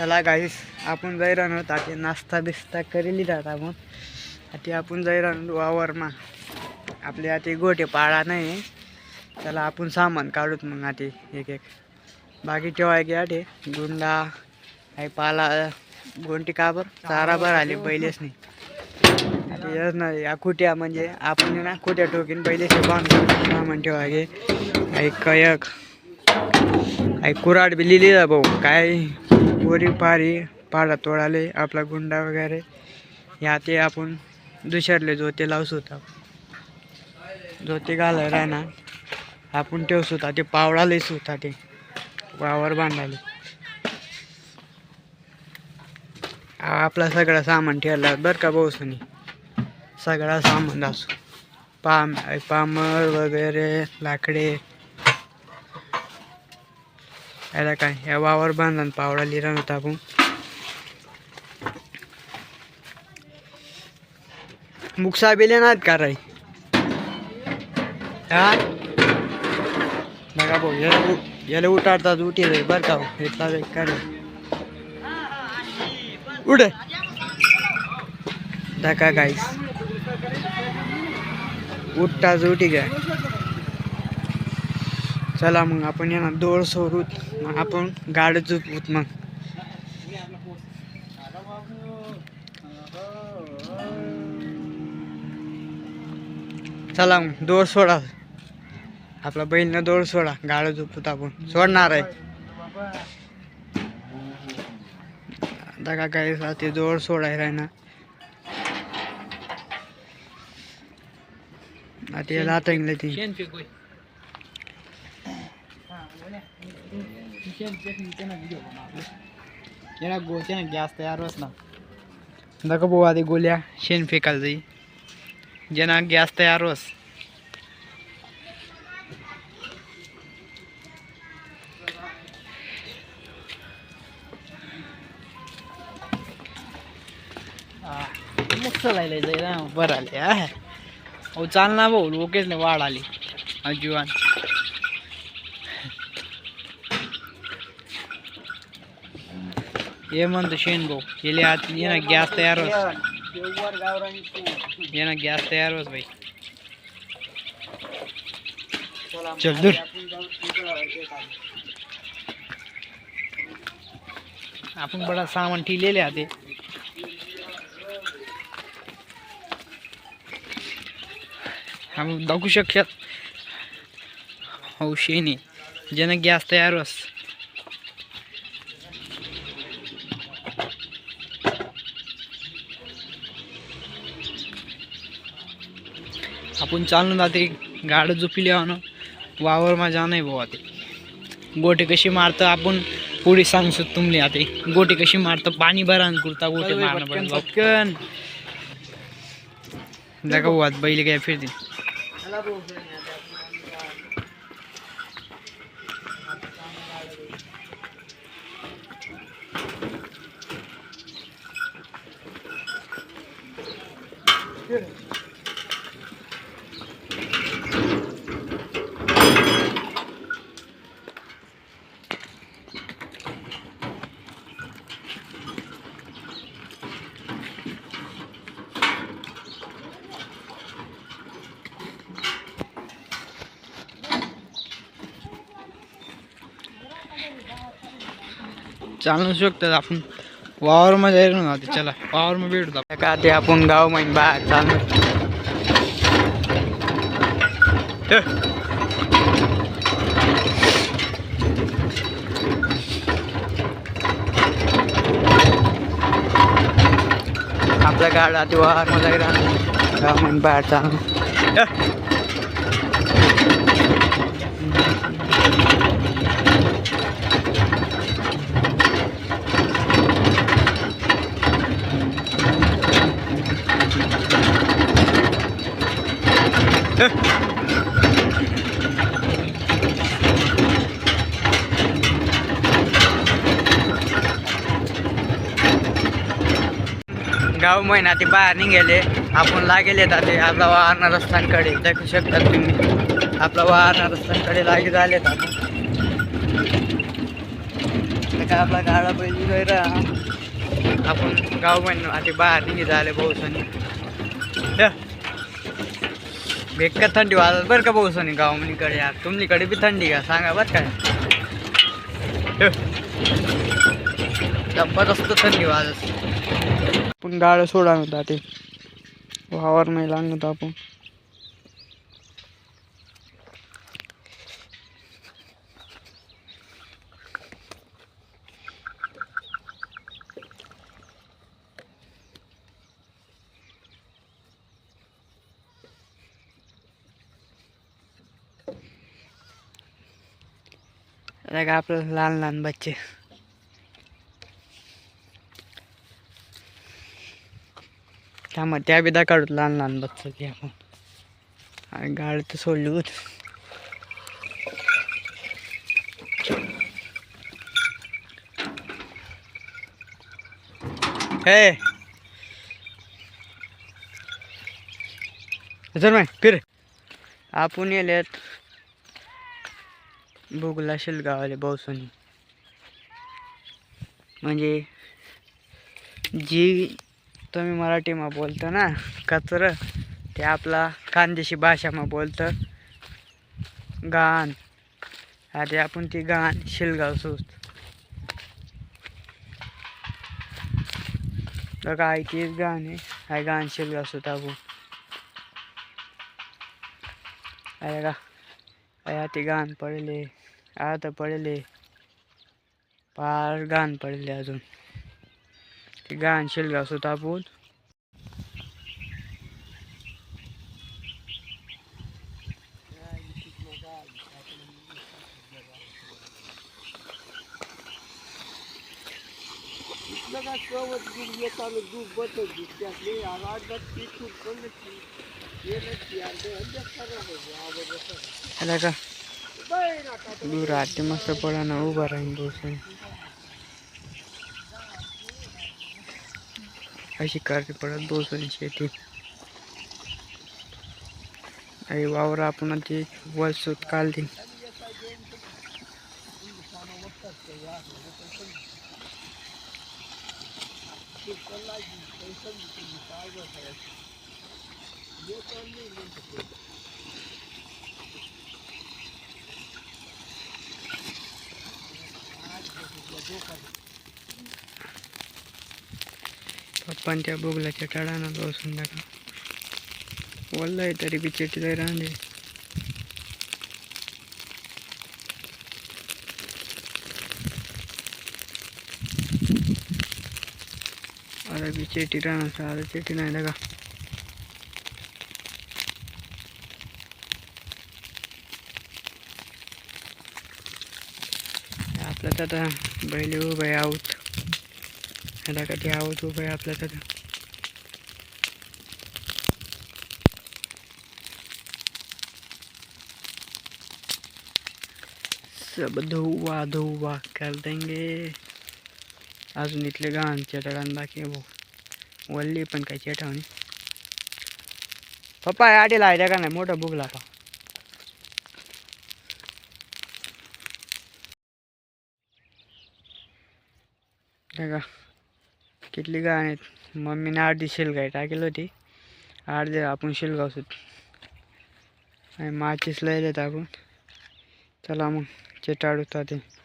चला गाईस आपण जाई राहणार ताते नाश्ता बिस्ता करेली जात आपण. आता आपण जाई राहणार वावरमा आपले आता गोटे पाळा नाही. त्याला आपण सामान काढूत मग आता एक एक. बाकी ठेवाय की आठे गुंडा काही पाला गोंटी काबर. चारा भर आले पहिलेच नाही आता येस ना या कुट्या म्हणजे आपण ना कुट्या ठोकीन पहिलेच बांधून सामान ठेवा गे काही कयक. काही कुराड बी लिहिली जा भाऊ. काय? गोरी पारी पाडा तोडाले आपला गुंडा वगैरे. या ते आपण दुसरले जोते लावस होता. जोते घालाय राहणार आपण ठेवस होता. ते पावडालेच होता ते. वावर बांधाले आपला सगळा सामान ठेवला. बरं का भाऊ सगळा सामान असो पाम पामर वगैरे लाकडे. याला काय? या वावर बांधून पावडा लिहिला नव्हता आपण. मुक्सा बिले नाहीत का राई? हा? बघा भाऊ याला याला उठाडतात उठी रे बरं का भाऊ. इथला वेग काय उठ. धका गाईस उठताच उठी गाय चला मग आपण येणार दोळ सोडूत मग आपण गाडी झोपवत मग. चला मग दोर सोडा. आपला बैलनं दोर सोडा गाडी झोपवत आपण. सोडणार आहे. आता का काय ते दोर सोडायला आहे ना. आता याला आता ती. ती येणार गोच्या गॅस तयार होस ना दाखव भाऊ आधी गोल्या शेण फेकायला जाई ज्यांना गॅस तयार होस मग चलायला जायला बरं आले हा। अहो चाल ना भाऊ लोकेच नाही वाढ आली अजिवान ये म्हणतो शेण भाऊ गेले आत ये ना गॅस तयार होस ये ना गॅस तयार होस भाई चल दूर आपण बडा सामान ठेवलेले आते आपण दाखवू शकत. हो शेणी ज्यानं गॅस तयार होस आपण चालून जाते गाड झोपिली ना वावर माझा नाही भाऊ ते गोटे कशी मारतं आपण पुढे सांगतो तुमले आते. गोटे कशी मारतं पाणी भरान कुर्ता गोटे मारणं पडेल पटकन. भाऊ आज बैल काय फिरतील चालू शकतात आपण. वावर मध्ये ना ते चला. वावर मध्ये भेटतो का ते आपण गाव माहीत बाहेर चालू आपल्या गाड ते वावर मध्ये राहणार गाव माहीत बाहेर चालू गाव महिना ते बाहेर निघाले. आपण लागेले ते आपला वाहणार रस्त्यांकडे. देखू शकतात तुम्ही. आपला वाहणार रस्त्यांकडे लागे झालेत आपण का आपला गाडा पहिली गैरा आपण गाव महिना आता बाहेर निघे झाले पावसाने बेकार थंडी वाजत बरं का पावसाने गावमनीकडे यार. तुमच्याकडे बी थंडी का? सांगा बरं काय जबरदस्त थंडी वाजत. पण गाडं सोडा नव्हता ते वावर नाही लागत आपण. का आपलं लहान लहान बच्चे. त्यामुळे त्या बिदा काढू लहान लहान बघतो की आपण. आणि गाडी तर सोडली होती. हे. चल फिर. आपण येलेत भोगला शिलगावाले पावसाने म्हणजे जी तुम्ही मराठीमा बोलतो ना? कचरं. ते आपला खानदेशी भाषामा बोलतं. गाण आधी आपण ती गाण शिलगाव सोच बघा आई तीच गाण आहे. हाय गाण शिलगाव सोत आपण अरे का आया ते गाण पडले. आता पडले. पार गाण पडले अजून. गाण शिलगाव आला का दूर आते मस्त पडा ना उभा राहीन बसून अशी करते पडत बसून शेती आणि वावर आपण ते वसूत you. पप्पान त्या बोगलाच्या टाळानं बसून टाका. वल्लाय तरी बी चेटी जाय राहणे आता बी चेटी राहणार आता चेटी नाही लगा. आपलं तर आता बैल उभं आहे आऊत ह्याला कधी आऊत उभं आहे आपलं तर सब धुवा धुवा कर देंगे. अजून इथले गाण चेटगाण बाकी भो भाऊ. वल्ली पण काही चेटावणी पप्पा आडीला आहे का नाही? मोठा बुगला का? का? कितली गाण आहेत. मम्मीने अर्धी शिलगाई टाकेल होती. अर्धे आपण शिलगाव आणि माचीस लयले आपण. चला मग चेटाडू ते